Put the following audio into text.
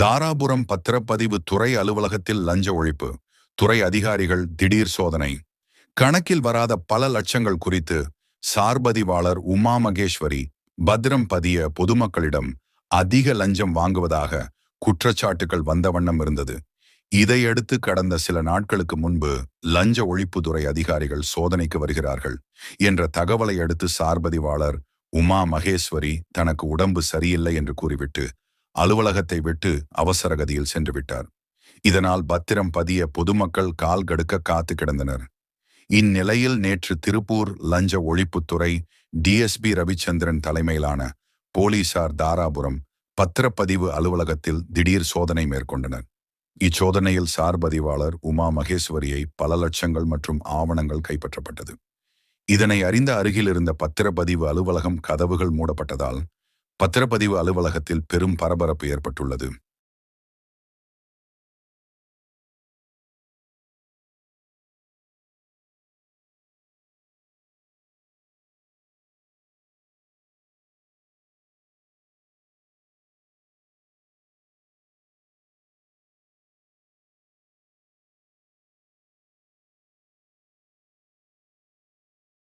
தாராபுரம் பத்திரப்பதிவு துறை அலுவலகத்தில் லஞ்ச ஒழிப்பு துறை அதிகாரிகள் திடீர் சோதனை. கணக்கில் வராத பல லட்சங்கள் குறித்து சார்பதிவாளர் உமா மகேஸ்வரி பத்திரம் பதிய பொதுமக்களிடம் அதிக லஞ்சம் வாங்குவதாக குற்றச்சாட்டுகள் வந்த வண்ணம் இருந்தது. இதையடுத்து கடந்த சில நாட்களுக்கு முன்பு லஞ்ச ஒழிப்புத்துறை அதிகாரிகள் சோதனைக்கு வருகிறார்கள் என்ற தகவலை அடுத்து சார்பதிவாளர் உமா மகேஸ்வரி தனக்கு உடம்பு சரியில்லை என்று கூறிவிட்டு அலுவலகத்தை விட்டு அவசர கதியில் சென்று விட்டார். இதனால் பத்திரம் பதிய பொதுமக்கள் கால் கடுக்க காத்து கிடந்தனர். இந்நிலையில் நேற்று திருப்பூர் லஞ்ச ஒழிப்புத்துறை டிஎஸ்பி ரவிச்சந்திரன் தலைமையிலான போலீசார் தாராபுரம் பத்திரப்பதிவு அலுவலகத்தில் திடீர் சோதனை மேற்கொண்டனர். இச்சோதனையில் சார்பதிவாளர் உமா மகேஸ்வரியை பல லட்சங்கள் மற்றும் ஆவணங்கள் கைப்பற்றப்பட்டது. இதனை அறிந்த அருகில் இருந்த பத்திரப்பதிவு அலுவலகம் கதவுகள் மூடப்பட்டதால் பத்திரப்பதிவு அலுவலகத்தில் பெரும் பரபரப்பு ஏற்பட்டுள்ளது.